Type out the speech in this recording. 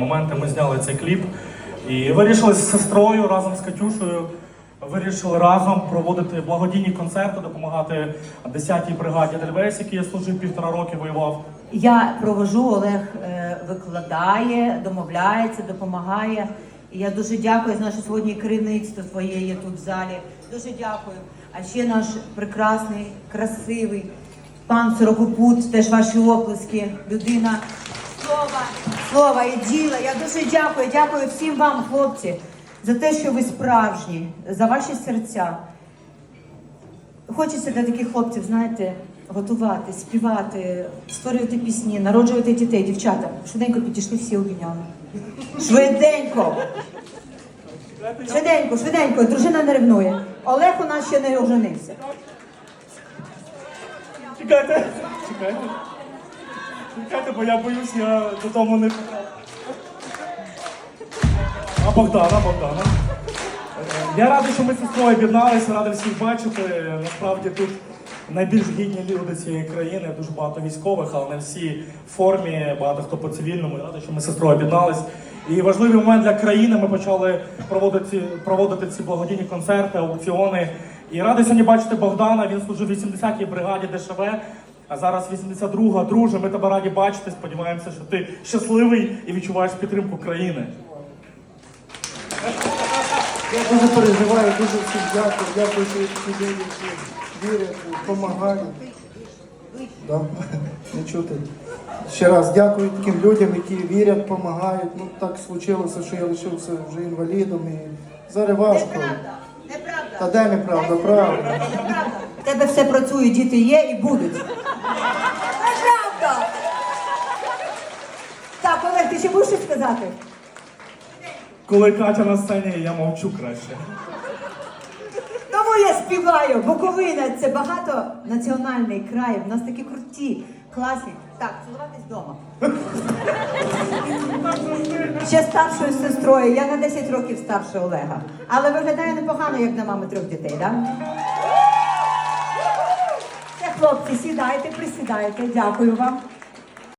моменти ми зняли цей кліп і вирішили з сестрою разом з Катюшею. Вирішили разом проводити благодійні концерти, допомагати 10-й бригаді Дельвейс, який я служив півтора роки, воював. Я провожу, Олег е, викладає, домовляється, допомагає. Я дуже дякую за наше сьогодні керівництво твоє є тут в залі. Дуже дякую. А ще наш прекрасний, красивий пан Сорокопут, теж ваші оплески, людина слова, слова і діла. Я дуже дякую, дякую всім вам, хлопці, за те, що ви справжні, за ваші серця. Хочеться для таких хлопців, знаєте, готувати, співати, створювати пісні, народжувати дітей, дівчата. Швиденько підійшли, всі обійняли. Швиденько! Швиденько, швиденько, дружина не ревнує. Олег у нас ще не оженився. Чекайте, чекайте. Чекайте, бо я боюсь, я додому не потрапив. А Богдана, Богдана. Я радий, що ми з сестрою об'єдналися, радий всіх бачити. Насправді тут найбільш гідні люди цієї країни, дуже багато військових, але не всі в формі, багато хто по цивільному. Я радий, що ми з сестрою об'єднались. І важливий момент для країни. Ми почали проводити, проводити ці благодійні концерти, аукціони. І радий сьогодні бачити Богдана. Він служив в 80-й бригаді ДШВ. А зараз 82-га, друже, ми тебе раді бачити. Сподіваємося, що ти щасливий і відчуваєш підтримку країни. Я дуже переживаю, дуже всім дякую. Дякую, що всі люди вірять, допомагають. Да? Не чути. Ще раз дякую таким людям, які вірять, допомагають. Ну так случилося, що я лишився вже інвалідом і зараз важко. Неправда. Та де неправда, правда. Тебе все працює, діти є і будуть. Неправда. Так, Олег, ти ще будеш щось сказати? Коли Катя на сцені, я мовчу краще. Тому я співаю. Буковина це багатонаціональний край. У нас такі круті, класні. Так, цілуватись вдома. Ще старшою сестрою. Я на 10 років старше Олега. Але виглядає непогано, як на мами трьох дітей, так? Все, хлопці, сідайте, присідайте. Дякую вам.